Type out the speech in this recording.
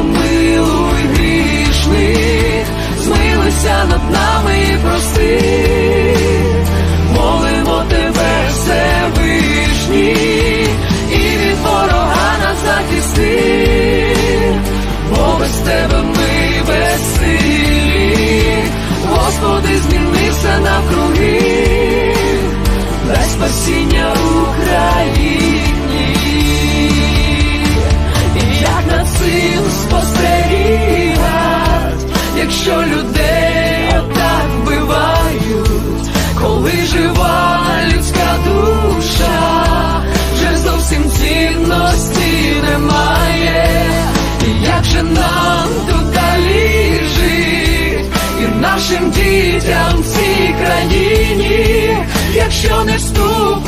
помилуй грішних, змилися над нами і прости. дітям в цій країні, якщо не вступ.